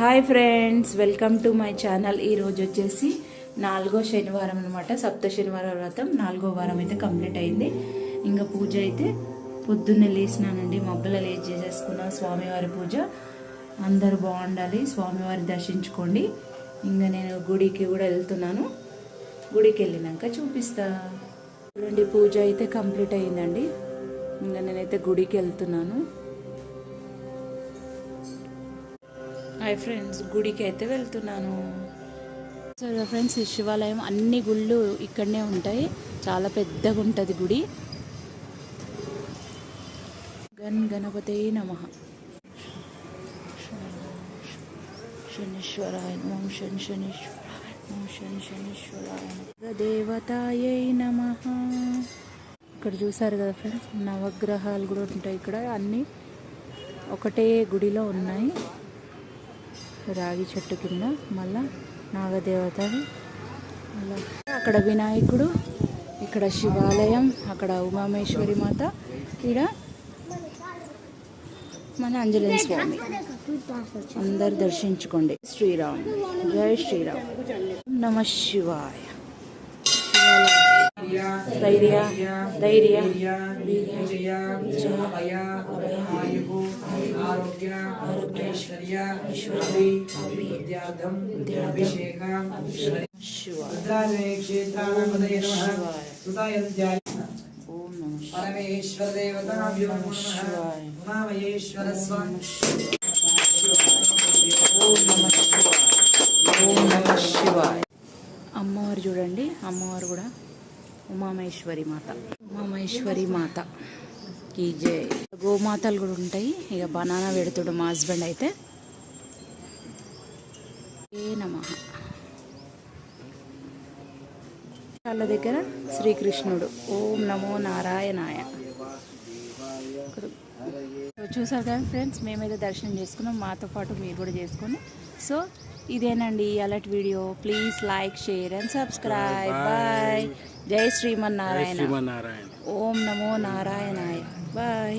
Hi friends welcome to my channel. ఈరోజు వచ్చేసి నాలుగో శనివారం అనమాట సప్త శనివారం వ్రతం నాలుగో వారం అయితే కంప్లీట్ అయింది. ఇంకా పూజ అయితే పొద్దున్నే లేచినానండి. మబ్బుల లేచి చేసేసుకున్నాను స్వామివారి పూజ. అందరూ బాగుండాలి స్వామివారి దర్శించుకోండి. ఇంకా నేను గుడికి కూడా వెళ్తున్నాను. గుడికి వెళ్ళినాక చూపిస్తా. చూడండి పూజ అయితే కంప్లీట్ అయిందండి. ఇంకా నేనైతే గుడికి వెళ్తున్నాను. హాయ్ ఫ్రెండ్స్ గుడికి అయితే వెళ్తున్నాను సరే ఫ్రెండ్స్ ఈ శివాలయం అన్ని గుళ్ళు ఇక్కడనే ఉంటాయి. చాలా పెద్దగా ఉంటుంది గుడి. గన్ గణపతే నమ. శనీశ్వరాయ ఓం శని శనీశ్వరాయ ఓం శని శనీశ్వరాయ నమః. దేవతాయై నమ. ఇక్కడ చూసారు కదా ఫ్రెండ్స్ నవగ్రహాలు కూడా ఉంటాయి ఇక్కడ. అన్నీ ఒకటే గుడిలో ఉన్నాయి. రాగి చెట్టు కింద మళ్ళా నాగదేవత మళ్ళా అక్కడ వినాయకుడు ఇక్కడ శివాలయం అక్కడ ఉమామేశ్వరి మాత ఇక్కడ మన అంజలి స్వామి అందరు దర్శించుకోండి శ్రీరామ్ జై శ్రీరామ్ నమ శివాయ ధైర్య ధైర్య విజయ అభయ ఆరోగ్య విద్యార్థం అభిషేక నమః. పరమేశ్వర దేవతాభ్యో నమః. ఉమామహేశ్వర స్వామి. ఓం నమ శివాయ. ఓం నమ శివాయ. అమ్మవారు చూడండి. అమ్మవారు కూడా ఉమామేశ్వరి మాత. ఉమామేశ్వరి మాత. ఈ జై గోమాతలు కూడా ఉంటాయి. ఇక బనానా పెడుతుడు మా హస్బెండ్ అయితే. ఏ నమ. వాళ్ళ దగ్గర శ్రీకృష్ణుడు. ఓం నమో నారాయణాయ. చూసారు కదా ఫ్రెండ్స్ మేమైతే దర్శనం చేసుకున్నాం. మాతో పాటు మీరు కూడా చేసుకొని. సో ఇదేనండి అలాంటి video. Please like share and subscribe. Bye. జై శ్రీమన్నారాయణ. శ్రీమన్నారాయణ. ఓం నమో నారాయణాయ. బాయ్